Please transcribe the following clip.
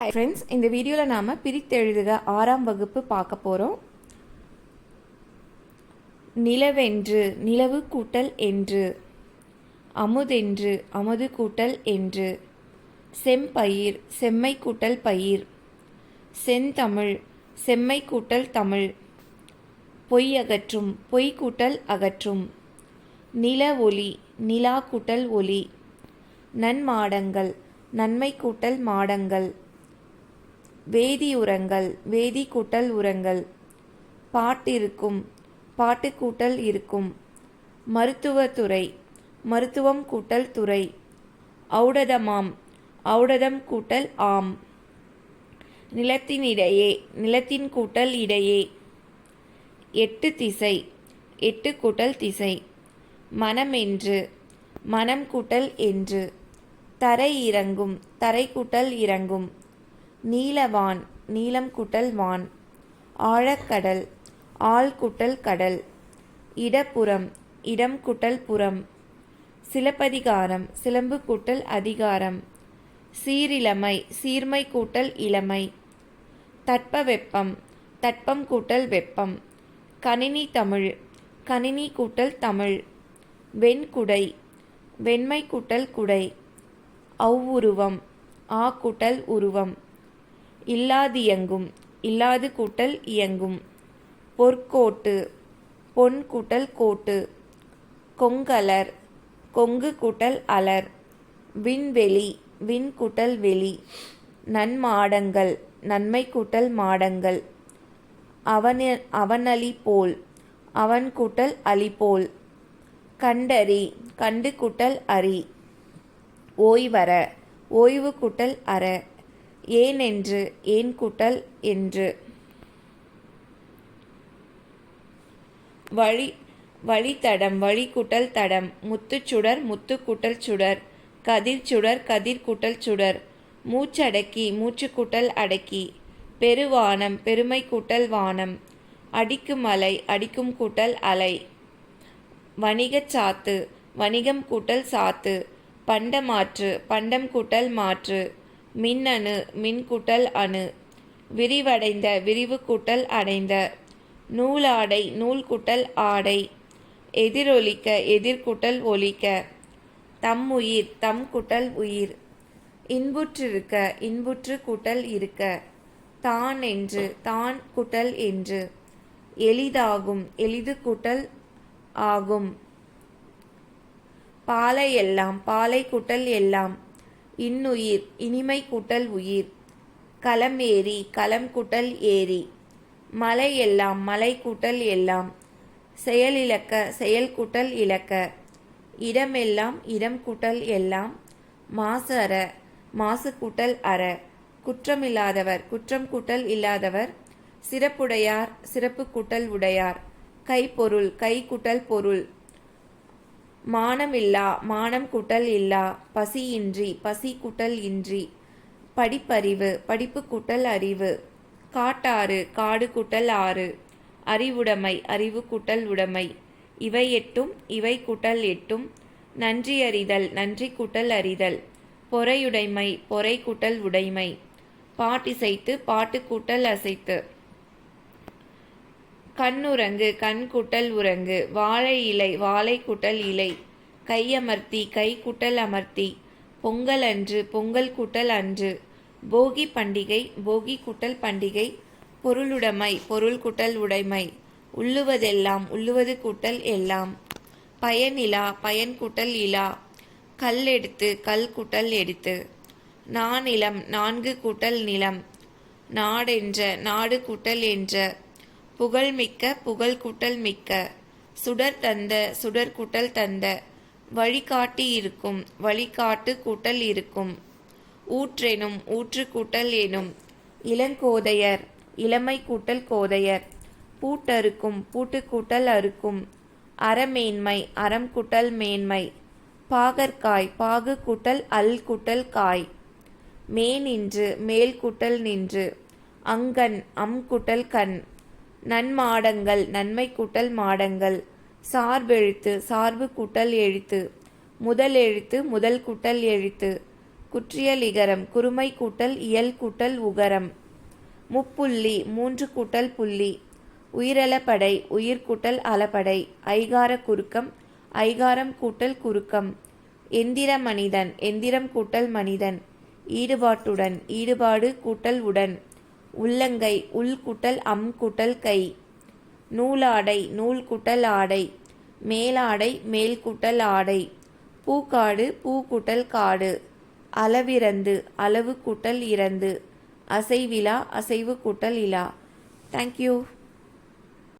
Hi friends இந்த வீடியோவில் நாம் பிரித்தெழுதுக ஆறாம் வகுப்பு பார்க்க போகிறோம் நிலவென்று நிலவு கூட்டல் என்று அமுதென்று அமுது கூட்டல் என்று செம்பயிர் செம்மை கூட்டல் பயிர் செந்தமிழ் செம்மை கூட்டல் தமிழ் பொய் அகற்றும் பொய் கூட்டல் அகற்றும் நில ஒளி நிலா கூட்டல் ஒளி நன்மாடங்கள் நன்மை கூட்டல் மாடங்கள் வேதியுரங்கள் வேதி கூட்டல் உரங்கள். பாட்டிருக்கும் பாட்டு கூட்டல் இருக்கும். மருத்துவத்துறை மருத்துவம் கூட்டல் துறை. ஔடதமாம் ஔடதம் கூட்டல் ஆம். நிலத்தினிடையே நிலத்தின் கூட்டல் இடையே. எட்டு திசை எட்டு கூட்டல் திசை. மனம் என்று மனம் கூட்டல் என்று. தரை இறங்கும் தரை கூட்டல் இறங்கும். நீலவான் நீலம் கூட்டல் வான் ஆழக்கடல் ஆழ்குட்டல் கடல் இடப்புறம் இடம் கூட்டல் புறம் சிலப்பதிகாரம் சிலம்பு கூட்டல் அதிகாரம் சீரிழமை சீர்மை கூட்டல் இளமை தட்பவெப்பம் தட்பம் கூட்டல் வெப்பம் கணினி தமிழ் கணினி கூட்டல் தமிழ் வெண்குடை வெண்மை கூட்டல் குடை அவ்வுருவம் ஆ கூட்டல் உருவம். இல்லாதியங்கும் இல்லாது கூட்டல் இயங்கும். பொற்கோட்டு பொன் கூட்டல் கோட்டு. கொங்கலர் கொங்கு கூட்டல் அலர். விண்வெளி விண் கூட்டல் வெளி. நன்மாடங்கள் நன்மை கூட்டல் மாடங்கள். அவன அவனளி போல் அவன் கூட்டல் அலி போல். கண்டறி கண்டு கூட்டல் அறி. ஓய்வர ஓய்வு கூட்டல் அற. ஏனென்று ஏன் கூட்டல் என்று. வழி வழித்தடம் வழி கூட்டல் தடம். முத்துச்சுடர் முத்துக்கூட்டல் சுடர். கதிர் சுடர் கதிர் கூட்டல் சுடர். மூச்சடக்கி மூச்சு கூட்டல் அடக்கி. பெருவானம் பெருமை கூட்டல் வானம். அடிக்கும் அலை அடிக்கும் கூட்டல் அலை. வணிகச் சாத்து வணிகம் கூட்டல் சாத்து. பண்டமாற்று பண்டம் கூட்டல் மாற்று. மின்னணு மின்கூட்டல் அணு விரிவடைந்த விரிவு கூட்டல் அடைந்த நூலாடை நூல் கூட்டல் ஆடை எதிரொலிக்க எதிர்கூட்டல் ஒலிக்க தம் உயிர் தம் கூட்டல் உயிர் இன்புற்றிருக்க இன்புற்று கூட்டல் இருக்க தான் என்று தான் கூட்டல் என்று எளிதாகும் எளிது கூட்டல் ஆகும். பாலை எல்லாம் பாலை கூட்டல் எல்லாம் இன்னுயிர் இனிமை கூட்டல் உயிர். களம் ஏரி களம் கூட்டல் ஏரி மலை எல்லாம். மலை கூட்டல் எல்லாம் செயலிழக்க செயல் கூட்டல் இழக்க இடமெல்லாம் இடம் கூட்டல் எல்லாம். மாசு அற மாசு கூட்டல் அற. குற்றமில்லாதவர் குற்றம் கூட்டல் இல்லாதவர். சிறப்புடையார் சிறப்பு கூட்டல் உடையார். கைப்பொருள் கை கூட்டல் பொருள். மானமில்லா மானம் கூட்டல் இல்லா பசியின்றி பசி கூட்டல் இன்றி. படிப்பறிவு படிப்பு கூட்டல் அறிவு. காட்டாறு காடு கூட்டல் ஆறு. அறிவுடைமை அறிவு கூட்டல் உடைமை. இவை எட்டும் இவை கூட்டல் எட்டும். நன்றி அறிதல் நன்றி கூட்டல் அறிதல். பொறையுடைமை பொறை கூட்டல் உடைமை. பாட்டிசைத்து பாட்டு கூட்டல் அசைத்து. கண்ணுரங்கு கண் கூட்டல் உரங்கு வாழை இலை வாழை கூட்டல் இலை கையமர்த்தி கை கூட்டல் அமர்த்தி பொங்கல் அன்று பொங்கல் கூட்டல் அன்று போகி பண்டிகை போகி கூட்டல் பண்டிகை பொருளுடைமை பொருள் கூட்டல் உடைமை உள்ளுவதெல்லாம் உள்ளுவது கூட்டல் எல்லாம் பயனிலா பயன் கூட்டல் இலா கல் எடுத்து கல் கூட்டல் எடுத்து நானிலம் நான்கு கூட்டல் நிலம் நாடென்ற நாடு கூட்டல் என்ற புகழ்மிக்க புகழ்கூட்டல் மிக்க. சுடர் தந்த சுடர் கூட்டல் தந்த. வழிகாட்டி இருக்கும் வழிகாட்டு கூட்டல் இருக்கும். ஊற்றெனும் ஊற்று கூட்டல் எனும். இளங்கோதையர் இளமை கூட்டல் கோதையர். பூட்டறுக்கும் பூட்டு கூட்டல் அறுக்கும். அறமேன்மை அறம் கூட்டல் மேன்மை. பாகற்காய் பாகு கூட்டல் அல் கூட்டல் காய். மேனின்று மேல் கூட்டல் நின்று. அங்கன் அம் கூட்டல் கண். நன்மாடங்கள் நன்மை கூட்டல் மாடங்கள். சார்பெழுத்து சார்பு கூட்டல் எழுத்து. முதல் எழுத்து முதல் கூட்டல் எழுத்து. குற்றியலிகரம் குறுமை கூட்டல் இயல் கூட்டல் உகரம். முப்புள்ளி மூன்று கூட்டல் புள்ளி. உயிரலப்படை உயிர் கூட்டல் அலப்படை ஐகார குறுக்கம் ஐகாரம் கூட்டல் குறுக்கம். எந்திர மனிதன் எந்திரம் கூட்டல் மனிதன். ஈடுபாட்டுடன் ஈடுபாடு கூட்டல் உடன். உள்ளங்கை உள்குட்டல் அம்குட்டல் கை. நூலாடை நூல்குட்டல் ஆடை. மேலாடை மேல்குட்டல் ஆடை. பூக்காடு பூ காடு. அளவிறந்து அளவு கூட்டல் இறந்து அசைவிலா அசைவு கூட்டல் இலா தேங்க்யூ